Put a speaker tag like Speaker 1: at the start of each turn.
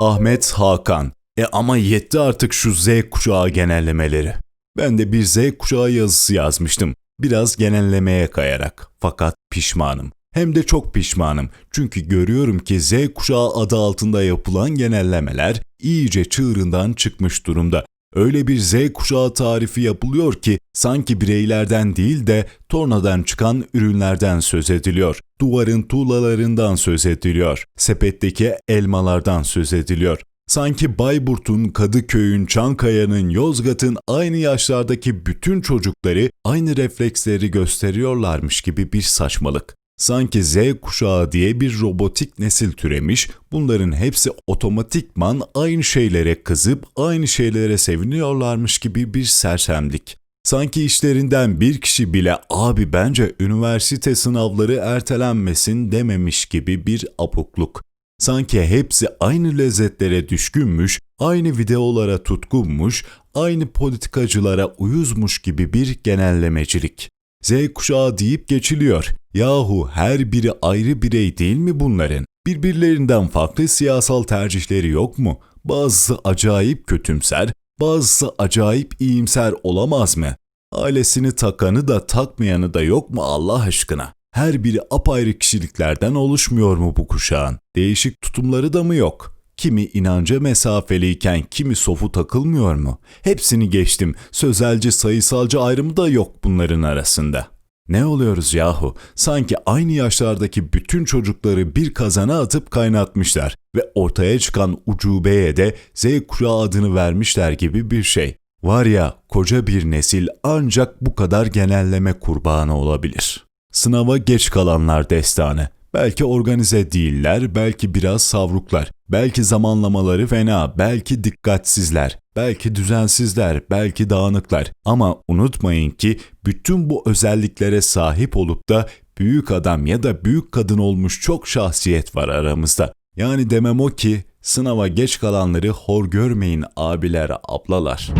Speaker 1: Ahmet Hakan. E ama yetti artık şu Z kuşağı genellemeleri. Ben de bir Z kuşağı yazısı yazmıştım. Biraz genellemeye kayarak. Fakat pişmanım. Hem de çok pişmanım. Çünkü görüyorum ki Z kuşağı adı altında yapılan genellemeler iyice çığırından çıkmış durumda. Öyle bir Z kuşağı tarifi yapılıyor ki sanki bireylerden değil de tornadan çıkan ürünlerden söz ediliyor. Duvarın tuğlalarından söz ediliyor. Sepetteki elmalardan söz ediliyor. Sanki Bayburt'un, Kadıköy'ün, Çankaya'nın, Yozgat'ın aynı yaşlardaki bütün çocukları aynı refleksleri gösteriyorlarmış gibi bir saçmalık. Sanki Z kuşağı diye bir robotik nesil türemiş, bunların hepsi otomatikman aynı şeylere kızıp aynı şeylere seviniyorlarmış gibi bir sersemlik. Sanki işlerinden bir kişi bile abi bence üniversite sınavları ertelenmesin dememiş gibi bir apukluk. Sanki hepsi aynı lezzetlere düşkünmüş, aynı videolara tutkunmuş, aynı politikacılara uyuzmuş gibi bir genellemecilik. Z kuşağı deyip geçiliyor. Yahu her biri ayrı birey değil mi bunların? Birbirlerinden farklı siyasal tercihleri yok mu? Bazısı acayip kötümser, bazısı acayip iyimser olamaz mı? Ailesini takanı da takmayanı da yok mu Allah aşkına? Her biri apayrı kişiliklerden oluşmuyor mu bu kuşağın? Değişik tutumları da mı yok? Kimi inanca mesafeliyken kimi sofu takılmıyor mu? Hepsini geçtim. Sözelci sayısalcı ayrımı da yok bunların arasında. Ne oluyoruz yahu? Sanki aynı yaşlardaki bütün çocukları bir kazana atıp kaynatmışlar ve ortaya çıkan ucubeye de Z kuşağı adını vermişler gibi bir şey. Var ya koca bir nesil ancak bu kadar genelleme kurbanı olabilir. Sınava geç kalanlar destanı. Belki organize değiller, belki biraz savruklar, belki zamanlamaları fena, belki dikkatsizler, belki düzensizler, belki dağınıklar. Ama unutmayın ki bütün bu özelliklere sahip olup da büyük adam ya da büyük kadın olmuş çok şahsiyet var aramızda. Yani demem o ki sınava geç kalanları hor görmeyin abiler, ablalar.